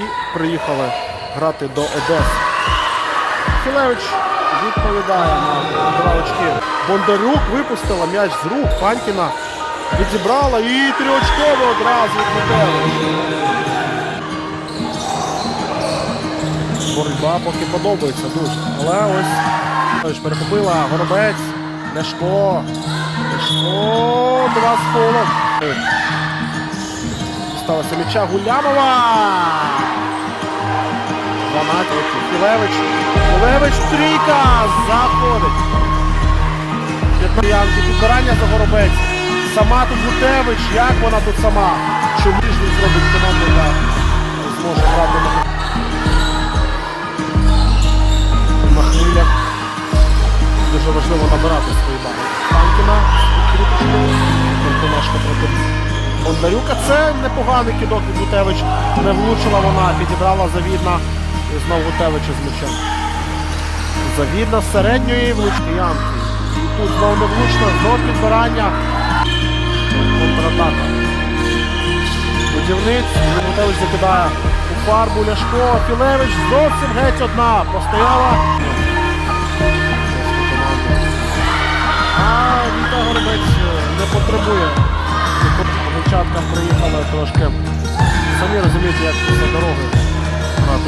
і приїхали грати до Одеси. Філевич відповідає на два очки. Бондарук випустила м'яч з рук Панькіна. Відібрала і трьохочково одразу від Боротьба поки подобається дуже. Але ось перехопила Горобець, Ляшко. Ляшко, два з фолом. Сталося м'яча Гулямова. 12. Філевич. Філевич трійка. Заходить. 15 Янки. Підбирання за Горобець. Сама тут Гутевич. Як вона тут сама? Чому ж він зробить команду, яка зможе грати на на. Дуже важливо набирати свої бали. Панкіна, Картонашка проти Бондарюка. Це непоганий кидок від Гутевич. Не влучила вона, підібрала завідна. І знову Гутевича з м'ячем. Завідна середньої влучки Янки. І тут знову не влучно, знову підбирання. Контратака. Будівниць. Гутевич закидає у фарбу Ляшко. Філевич зовсім геть одна. Постояла. А Віта Горобець не потребує. Дівчатка приїхали трошки. Самі розумієте, як це дороги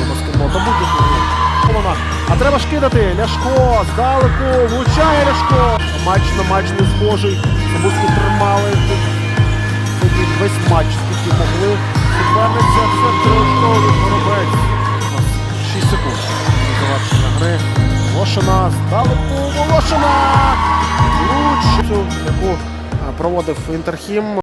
баскетбол. Та будь-яку А треба ж кидати. Ляшко здалеку. Влучає Ляшко. Матч на матч не схожий. Забудьки тримали тоді весь матч, скільки могли. Повернеться все трошки Горобець. 6 секунд завершення гри. Волошина здалеку. Волошина! Луч, яку проводив Інтерхім.